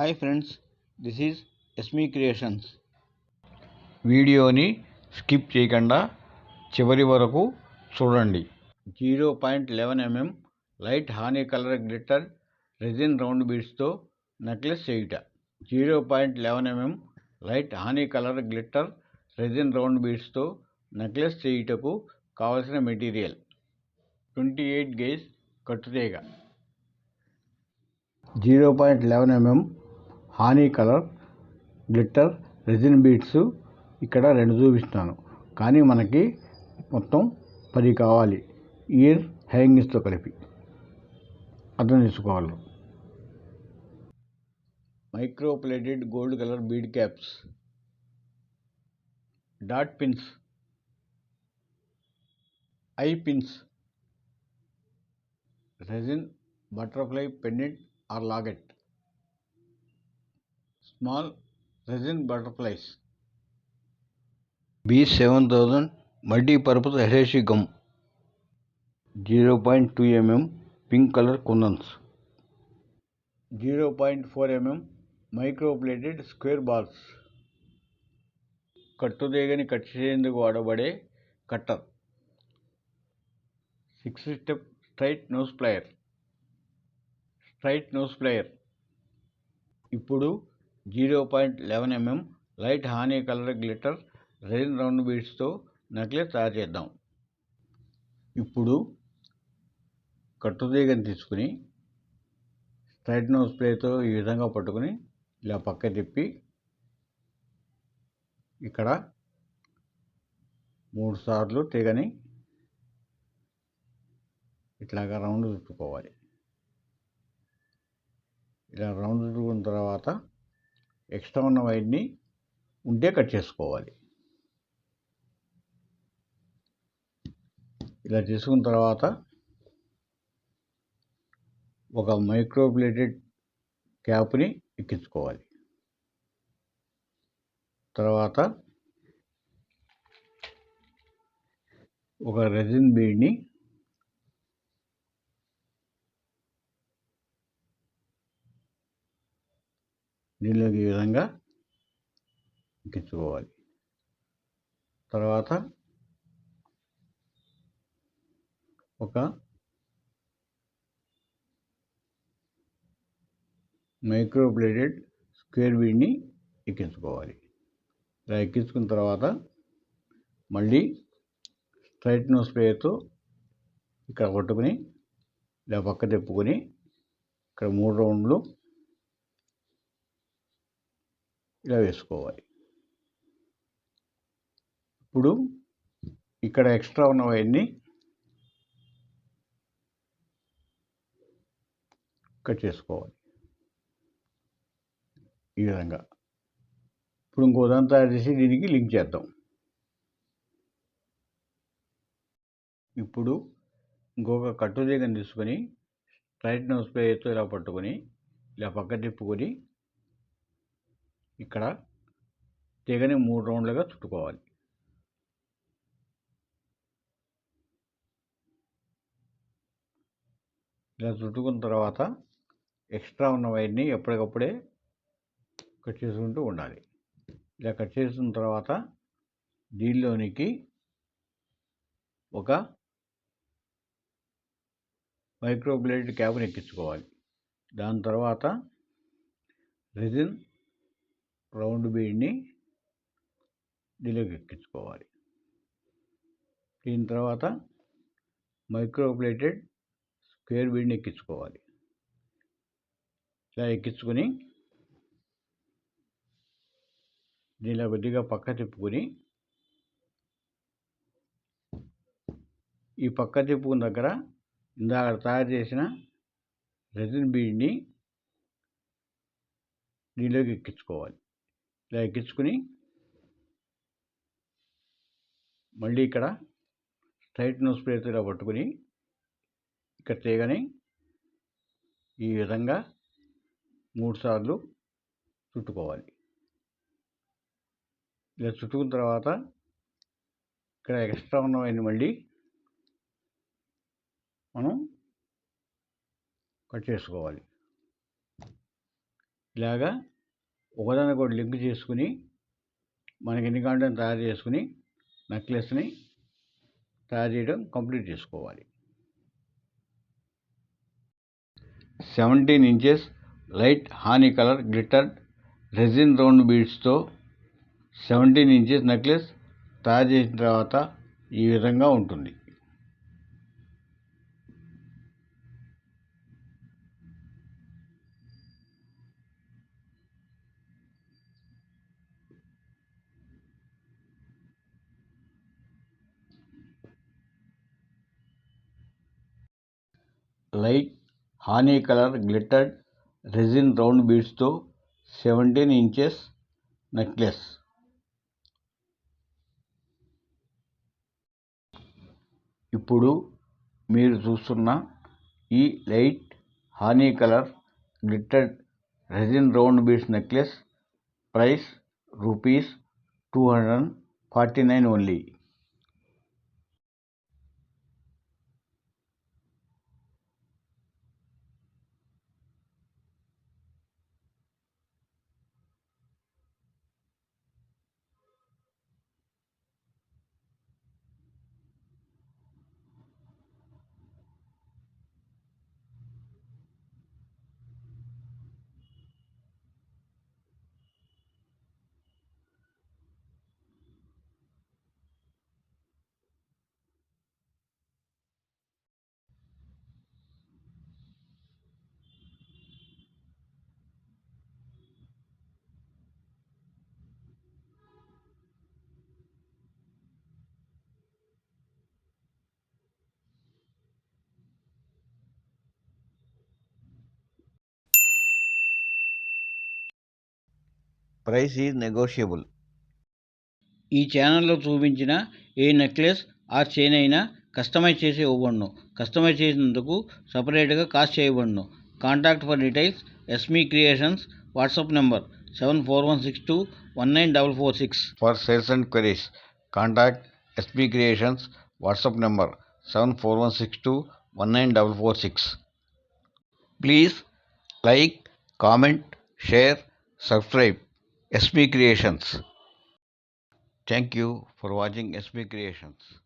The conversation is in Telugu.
Hi friends this is SB creations. వీడియోని స్కిప్ చేయకుండా చివరి వరకు చూడండి. Zero point eleven mm light honey colour glitter resin round బీడ్స్తో necklace చేయుట. Zero point eleven mm light honey colour glitter resin round బీడ్స్తో necklace చేయుటకు కావలసిన material. Twenty eight gauge కట్టుతీగ. Zero point eleven mm honey colour glitter resin beads ఇక్కడ రెండు చూపిస్తాను కానీ మనకి మొత్తం పది కావాలి. ఇయర్ హ్యాంగింగ్స్తో కలిపి. అర్థం చేసుకోవాలి. Microplated gold colour bead caps. Dot pins. Eye pins. Resin butterfly pendant or locket. Small resin butterflies B seven thousand multipurpose adhesive gum. Zero point two mm pink colour kundans zero point four mm microplated square balls కట్టుదేగని cut చేసేందుకు వాడబడే cutter. Six step straight nose plier straight nose plier ఇప్పుడు zero point eleven mm light honey colour glitter resin round బీడ్స్తో necklace తయారు చేద్దాం. ఇప్పుడు కట్టుతీగని తీసుకుని స్ట్రైట్ నోస్ ప్లేతో ఈ విధంగా పట్టుకుని ఇలా పక్క తిప్పి ఇక్కడ మూడు సార్లు తీగని ఇట్లాగా రౌండ్ చుట్టుకోవాలి. ఇలా రౌండ్ చుట్టుకున్న తర్వాత ఎక్స్ట్రా ఉన్న వైర్ని ఉంటే కట్ చేసుకోవాలి. ఇలా చేసుకున్న తర్వాత ఒక మైక్రోప్లేటెడ్ క్యాప్ని ఎక్కించుకోవాలి. తర్వాత ఒక రెజిన్ బీడ్ని నీళ్ళకి ఈ విధంగా ఎక్కించుకోవాలి తర్వాత ఒక మైక్రోప్లేటెడ్ స్క్వేర్ వీడ్ని ఎక్కించుకోవాలి. ఇలా ఎక్కించుకున్న తర్వాత మళ్ళీ స్ట్రైట్ నో స్ప్రేతో ఇక్కడ కొట్టుకుని ఇలా పక్క తిప్పుకొని ఇక్కడ మూడు రౌండ్లు ఇలా వేసుకోవాలి. ఇప్పుడు ఇక్కడ ఎక్స్ట్రా ఉన్నవన్నీ కట్ చేసుకోవాలి. ఈ విధంగా. ఇప్పుడు ఇంకో దాన్ని తయారు చేసి దీనికి లింక్ చేద్దాం. ఇప్పుడు ఇంకొక కట్టు తీగని తీసుకొని స్ట్రైట్ నోస్ ప్లేతో ఇలా పట్టుకొని ఇలా పక్క తిప్పుకొని ఇక్కడ తీగని మూడు రౌండ్లుగా చుట్టుకోవాలి. ఇలా చుట్టుకున్న తర్వాత ఎక్స్ట్రా ఉన్న వైర్ని ఎప్పటికప్పుడే కట్ చేసుకుంటూ ఉండాలి. ఇలా కట్ చేసిన తర్వాత దీనిలోనికి ఒక మైక్రోబ్లేడ్ క్యాబ్ని ఎక్కించుకోవాలి. దాని తర్వాత రెజిన్ రౌండ్ బీడ్ని దీనిలోకి ఎక్కించుకోవాలి దీని తర్వాత మైక్రోప్లేటెడ్ స్క్వేర్ బీడ్ని ఎక్కించుకోవాలి. ఇలా ఎక్కించుకొని దీనిలో కొద్దిగా పక్క తిప్పుకొని ఈ పక్క తిప్పుకున్న దగ్గర ఇందాక తయారు చేసిన రెజిన్ బీడ్ని దీనిలోకి ఎక్కించుకోవాలి. ఇలా ఎక్కించుకుని మళ్ళీ ఇక్కడ స్ట్రైట్ నోస్ ప్లేట్ ఇలా పట్టుకుని ఇక్కడ తీగని ఈ విధంగా మూడుసార్లు చుట్టుకోవాలి. ఇలా చుట్టుకున్న తర్వాత ఇక్కడ ఎక్స్ట్రా ఉన్నవన్నీ మళ్ళీ మనం కట్ చేసుకోవాలి. ఇలాగా ఒకదానికొకటి లింక్ చేసుకుని మనకి ఎన్ని కావాలంటే తయారు చేసుకుని నెక్లెస్ని తయారు చేయడం కంప్లీట్ చేసుకోవాలి. Seventeen inches light honey colour glittered resin round బీడ్స్తో seventeen inches necklace తయారు చేసిన తర్వాత ఈ విధంగా ఉంటుంది. Light honey colour glittered resin round బీడ్స్తో seventeen inches necklace. ఇప్పుడు మీరు చూస్తున్న ఈ light honey colour glittered resin round beads necklace price rupees two hundred forty nine only. Price is negotiable. ఈ ఛానల్లో చూపించిన ఏ నెక్లెస్ ఆ చైన్ అయినా కస్టమైజ్ చేసి ఇవ్వబడును. కస్టమైజ్ చేసినందుకు సపరేట్గా కాస్ట్ చేయబడును. Contact for details SB creations WhatsApp number seven four one six two one nine double four six. For sales and queries contact SB creations WhatsApp number seven four one six two one nine double four six. Please like comment share subscribe. SB Creations. Thank you for watching SB Creations.